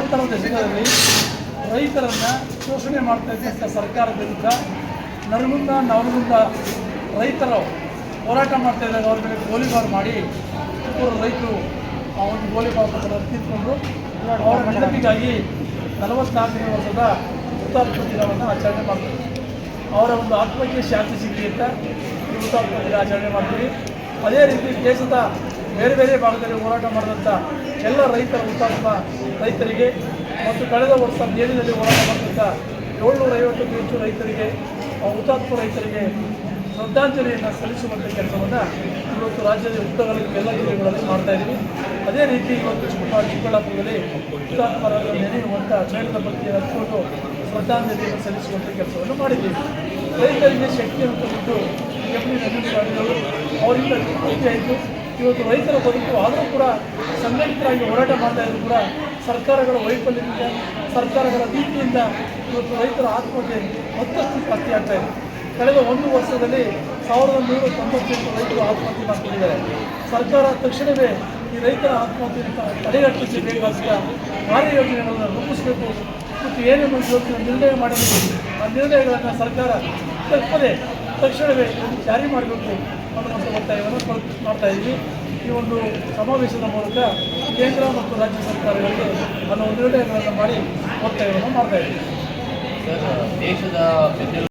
ನಂತರ ದಿನಗಳಲ್ಲಿ ರೈತರನ್ನು ಶೋಷಣೆ ಮಾಡ್ತಾ ಇದ್ದಂಥ ಸರ್ಕಾರದ ವಿರುದ್ಧ ನರಗುಂದ, ನವಲಗುಂದ ರೈತರು ಹೋರಾಟ ಮಾಡ್ತಾ ಇದ್ದಾಗ ಅವ್ರ ಮೇಲೆ ಗೋಲಿಬಾರ್ ಮಾಡಿ ಇಬ್ಬರು ರೈತರು ಆ ಒಂದು ಗೋಲಿಬಾರ್ ಕಿತ್ಕೊಂಡು ಅವರ ನೆನಪಿಗಾಗಿ ನಲವತ್ನಾಲ್ಕನೇ ವರ್ಷದ ಹುತಾತ್ಮ ದಿನವನ್ನು ಆಚರಣೆ ಮಾಡ್ತೀವಿ ಅವರ ಒಂದು ಆತ್ಮಕ್ಕೆ ಶಾಂತಿ ಸಿಗಲಿ ಅಂತ ಹುತಾತ್ಮ ದಿನ ಆಚರಣೆ ಮಾಡ್ತೀವಿ. ಅದೇ ರೀತಿ ದೇಶದ ಬೇರೆ ಬೇರೆ ಭಾಗದಲ್ಲಿ ಹೋರಾಟ ಮಾಡಿದಂಥ ಎಲ್ಲ ರೈತರ ಹುತಾತ್ಮ ರೈತರಿಗೆ ಮತ್ತು ಕಳೆದ ವರ್ಷ ಜೈಲಿನಲ್ಲಿ ಹೋರಾಟ ಮಾಡಿದಂಥ ಏಳ್ನೂರ ಐವತ್ತಕ್ಕೂ ಹೆಚ್ಚು ರೈತರಿಗೆ ಹುತಾತ್ಮ ರೈತರಿಗೆ ಶ್ರದ್ಧಾಂಜಲಿಯನ್ನು ಸಲ್ಲಿಸುವಂಥ ಕೆಲಸವನ್ನು ಇವತ್ತು ರಾಜ್ಯದ ಉತ್ತರಗಳಲ್ಲಿ ಎಲ್ಲ ಜಿಲ್ಲೆಗಳಲ್ಲಿ ಮಾಡ್ತಾ ಇದ್ದೀವಿ ಅದೇ ರೀತಿ ಇವತ್ತು ಚಿಕ್ಕ ಚಿಕ್ಕಬಳ್ಳಾಪುರದಲ್ಲಿ ಹುತಾತ್ಮರಾದ ನೆನೆಯುವಂಥ ಚೈನದ ಬಗ್ಗೆ ಹಚ್ಕೊಂಡು ಶ್ರದ್ಧಾಂಜಲಿಯನ್ನು ಸಲ್ಲಿಸುವಂಥ ಕೆಲಸವನ್ನು ಮಾಡಿದ್ದೀವಿ. ರೈತರಿಗೆ ಶಕ್ತಿಯನ್ನು ತಂದಿದ್ದು ಎಂ ಪಿ ರಮೇಶ್ ಅವರಿಂದ ಆಯಿತು. ಇವತ್ತು ರೈತರ ಬದುಕು, ಆದರೂ ಕೂಡ ಸಂಘಟಿತರಾಗಿ ಹೋರಾಟ ಮಾಡ್ತಾ ಇದ್ರು ಕೂಡ ಸರ್ಕಾರಗಳ ವೈಫಲ್ಯದಿಂದ, ಸರ್ಕಾರಗಳ ನೀತಿಯಿಂದ ಇವತ್ತು ರೈತರ ಆತ್ಮಹತ್ಯೆ ಮತ್ತಷ್ಟು ಜಾಸ್ತಿ ಆಗ್ತಾ ಇದೆ. ಕಳೆದ ಒಂದು ವರ್ಷದಲ್ಲಿ ಸಾವಿರದ ನೂರ ತೊಂಬತ್ತೆಂಟು ರೈತರು ಆತ್ಮಹತ್ಯೆ ಮಾಡಿಕೊಂಡಿದ್ದಾರೆ. ಸರ್ಕಾರ ತಕ್ಷಣವೇ ಈ ರೈತರ ಆತ್ಮಹತ್ಯೆಯನ್ನು ತಡೆಗಟ್ಟಲಿಕ್ಕೆ ಬೇಕಾದ ಕಾರ್ಯಯೋಜನೆಗಳನ್ನು ರೂಪಿಸಬೇಕು ಮತ್ತು ಏನೇನು ಇವತ್ತಿನ ನಿರ್ಣಯ ಮಾಡಬೇಕು, ಆ ನಿರ್ಣಯಗಳನ್ನು ಸರ್ಕಾರ ತಪ್ಪದೆ ತಕ್ಷಣವೇ ಜಾರಿ ಮಾಡಬೇಕು ಅನ್ನುವಂಥ ಒತ್ತಾಯವನ್ನು ಮಾಡ್ತಾ ಇದ್ವಿ ಈ ಒಂದು ಸಮಾವೇಶದ ಮೂಲಕ ಕೇಂದ್ರ ಮತ್ತು ರಾಜ್ಯ ಸರ್ಕಾರಗಳಿಗೆ ಅನ್ನೋ ನಿರ್ಣಯಗಳನ್ನು ಮಾಡಿ ಒತ್ತಾಯವನ್ನು ಮಾಡ್ತಾ ದೇಶದ